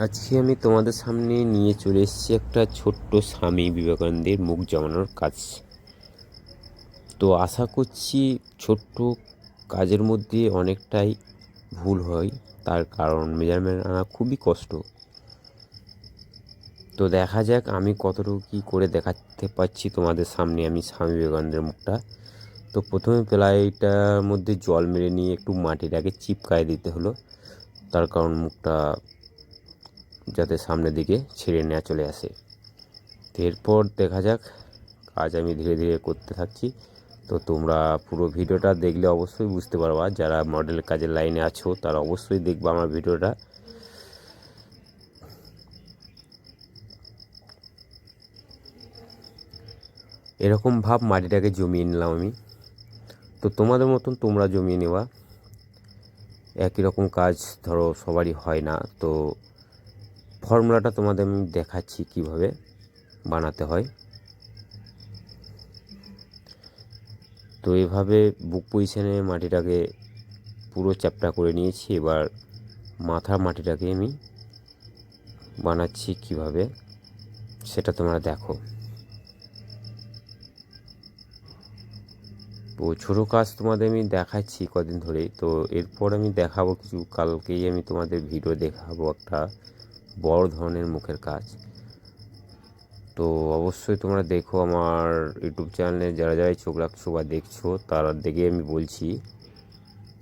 আজকে আমি তোমাদের সামনে নিয়ে চলে এসেছি একটা ছোট্ট স্বামী বিবেকানন্দের মুখ জমানোর কাজ। তো আশা করছি ছোট্ট কাজের মধ্যে অনেকটাই ভুল হয়, তার কারণ মেজারমেন্ট আনা খুবই কষ্ট। তো দেখা যাক আমি কতটুকু কী করে দেখাতে পারছি তোমাদের সামনে আমি স্বামী বিবেকানন্দের মুখটা। তো প্রথমে প্লাইটার মধ্যে জল মেরে নিয়ে একটু মাটিটাকে চিপকায় দিতে হলো, তার কারণ মুখটা যাতে সামনের দিকে ছেড়ে নেওয়া চলে আসে। এরপর দেখা যাক, কাজ আমি ধীরে ধীরে করতে থাকছি। তো তোমরা পুরো ভিডিওটা দেখলে অবশ্যই বুঝতে পারবা, যারা মডেল কাজের লাইনে আছো, তারা অবশ্যই দেখবে আমার ভিডিওটা। এরকম ভাব মাটিটাকে জমিয়ে নিলাম আমি। তো তোমাদের মতন তোমরা জমিয়ে নেওয়া। একই রকম কাজ ধরো সবারই হয় না। তো ফর্মুলাটা তোমাদের আমি দেখাচ্ছি কীভাবে বানাতে হয়। তো এভাবে বুক পজিশনে মাটিটাকে পুরো চ্যাপটা করে নিয়েছি। এবার মাথার মাটিটাকে আমি বানাচ্ছি কীভাবে, সেটা তোমরা দেখো। তো ছোটো কাজ তোমাদের আমি দেখাচ্ছি কদিন ধরেই। তো এরপর আমি দেখাবো কিছু, কালকেই আমি তোমাদের ভিডিও দেখাবো একটা বড় ধরনের মুখের কাজ। তো অবশ্যই তোমরা দেখো আমার ইউটিউব চ্যানেলে যারা যারাই চোখ রাখছো বা দেখছ, তারা দেখে আমি বলছি।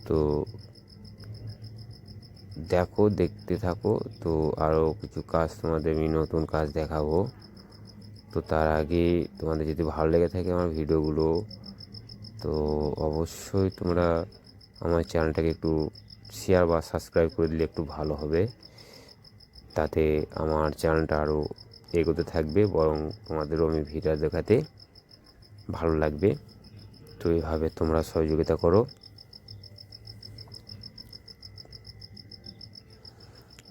তো দেখো, দেখতে থাকো। তো আরও কিছু কাজ তোমাদের আমি নতুন কাজ দেখাবো। তো তার আগে তোমাদের যদি ভালো লেগে থাকে আমার ভিডিওগুলো, তো অবশ্যই তোমরা আমার চ্যানেলটাকে একটু শেয়ার বা সাবস্ক্রাইব করে দিলে একটু ভালো হবে। তাতে আমার চ্যানেলটা আরও এগোতে থাকবে, বরং তোমাদেরও আমি ভিডিও দেখাতে ভালো লাগবে। তো এইভাবে তোমরা সহযোগিতা করো।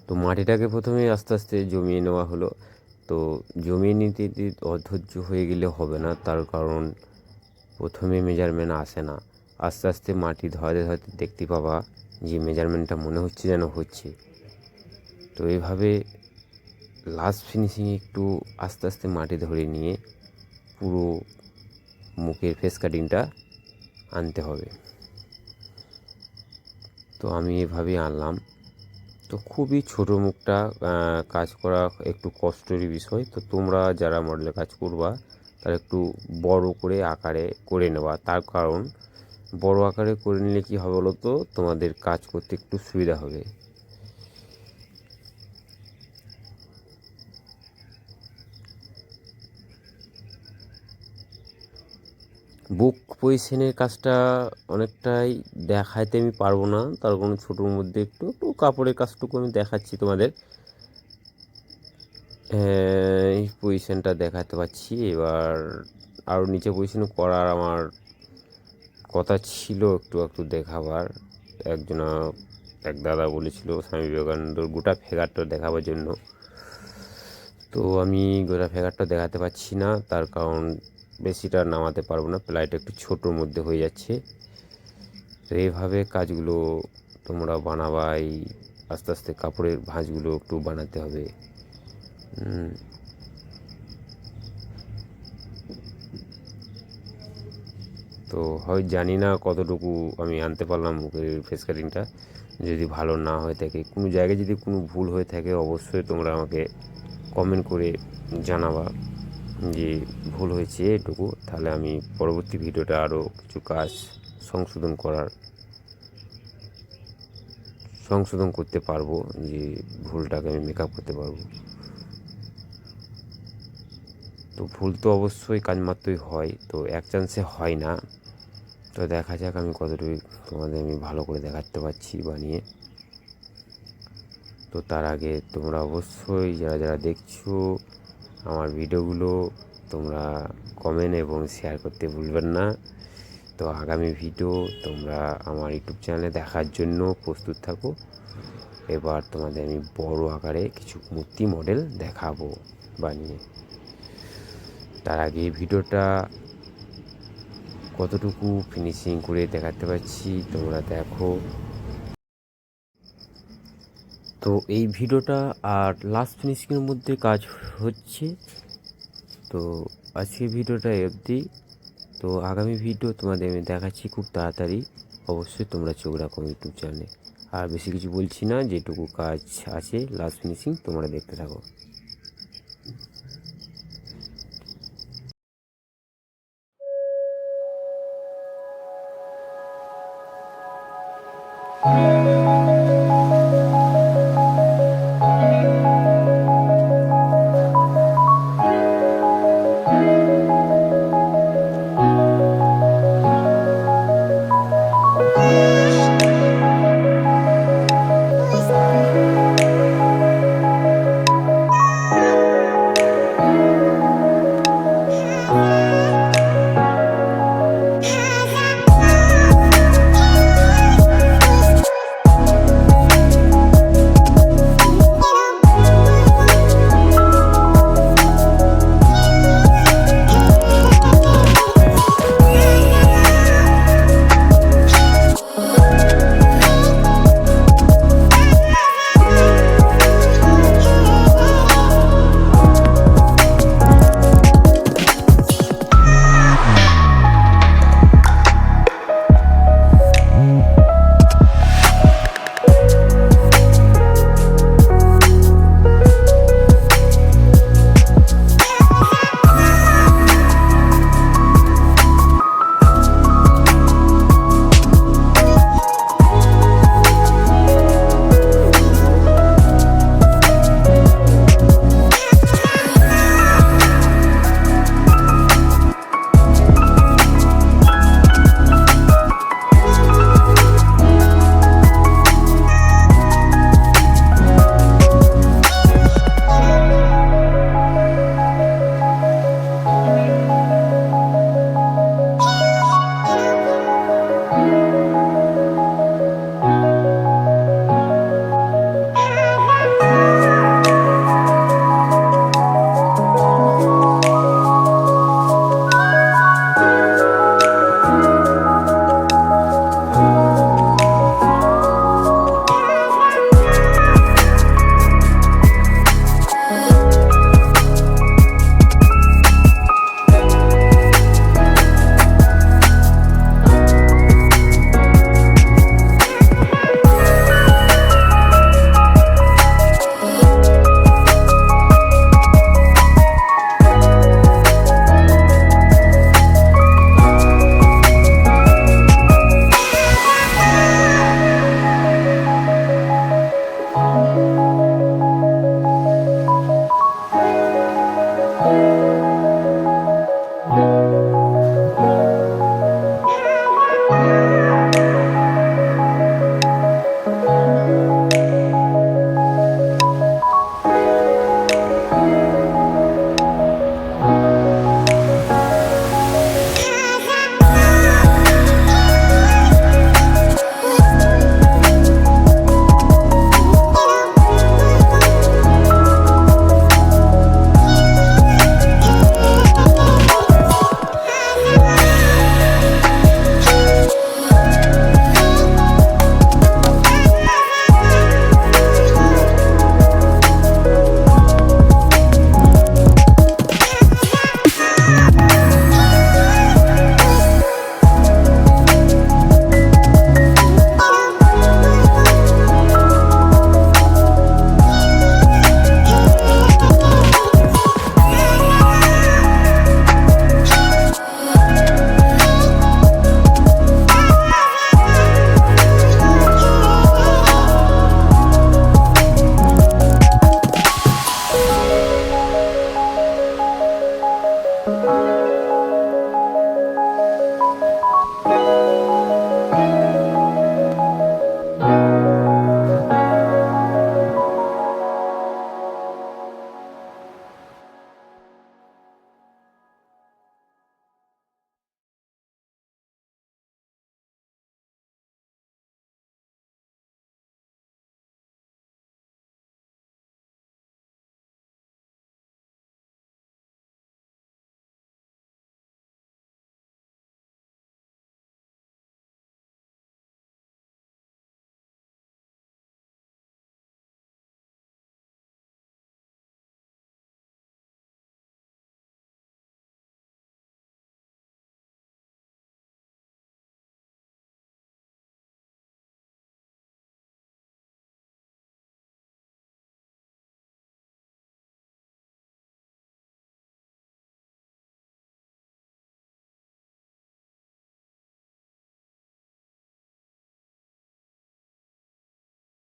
তো মাটিটাকে প্রথমে আস্তে আস্তে জমিয়ে নেওয়া হলো। তো জমিয়ে নিতে অধৈর্য হয়ে গেলে হবে না, তার কারণ প্রথমে মেজারমেন্ট আসে না। আস্তে আস্তে মাটি ধরাতে ধরাতে দেখতে পাবা যে মেজারমেন্টটা মনে হচ্ছে যেন হচ্ছে। তো এভাবে লাস্ট ফিনিশিংয়ে একটু আস্তে আস্তে মাটি ধরে নিয়ে পুরো মুখের ফেস কাটিংটা আনতে হবে। তো আমি এভাবেই আনলাম। তো খুবই ছোটো মুখটা কাজ করা একটু কষ্টেরই বিষয়। তো তোমরা যারা মডেলের কাজ করবা, তারা একটু বড় করে আকারে করে নেওয়া তার কারণ, বড় আকারে করে নিলে কী হবে বলো তো তোমাদের কাজ করতে একটু সুবিধা হবে। বুক পজিশনের কাজটা অনেকটাই দেখাইতে আমি পারব না। তার কোনো ছোটোর মধ্যে একটু একটু কাপড়ের কাজটুকু আমি দেখাচ্ছি তোমাদের। এই পজিশনটা দেখাতে পাচ্ছি এবার আরও নিচে পজিশন করার আমার কথা ছিল একটু একটু দেখাবার। একজন, এক দাদা বলেছিল, স্বামী বিবেকানন্দর গোটা ফেগারটা দেখাবার জন্য। তো আমি গোটা ফেগারটা দেখাতে পাচ্ছি না। তার কারণ বেশিটা নামাতে পারব না প্লাইটা একটু ছোটোর মধ্যে হয়ে যাচ্ছে। তো এইভাবে কাজগুলো তোমরা বানাবাই, আস্তে আস্তে কাপড়ের ভাঁজগুলো একটু বানাতে হবে। তো হয় জানি না কতটুকু আমি আনতে পারলাম মুখের ফেস কাটিংটা যদি ভালো না হয়ে থাকে, কোনো জায়গায় যদি কোনো ভুল হয়ে থাকে, অবশ্যই তোমরা আমাকে কমেন্ট করে জানাবা। যে ভুল হয়েছে এটুকু, তাহলে আমি পরবর্তী ভিডিওটা আরও কিছু কাজ সংশোধন করার, সংশোধন করতে পারব, যে ভুলটাকে আমি মেকআপ করতে পারব। তো ভুল তো অবশ্যই কাজ মাত্রই হয়, তো এক চান্সে হয় না। তো দেখা যাক আমি কতটুকু তোমাদের আমি ভালো করে দেখাতে পারছি বানিয়ে তো তার আগে তোমরা অবশ্যই যারা যারা দেখছ আমার ভিডিওগুলো তোমরা কমেন্ট এবং শেয়ার করতে ভুলবেন না। তো আগামী ভিডিও তোমরা আমার ইউটিউব চ্যানেলে দেখার জন্য প্রস্তুত থাকো। এবার তোমাদের আমি বড় আকারে কিছু মূর্তি মডেল দেখাবো বানিয়ে। তার আগে ভিডিওটা কতটুকু ফিনিশিং করে দেখাতে পারছি তোমরা দেখো। তো এই ভিডিওটা আর লাস্ট ফিনিশিংয়ের মধ্যে কাজ হচ্ছে। তো আজকে ভিডিওটা অবধি। তো আগামী ভিডিও তোমাদের আমি দেখাচ্ছি খুব তাড়াতাড়ি। অবশ্যই তোমরা চোখ রাখো ইউটিউব চ্যানেলে আর বেশি কিছু বলছি না, যেটুকু কাজ আছে লাস্ট ফিনিশিং তোমরা দেখতে থাকো।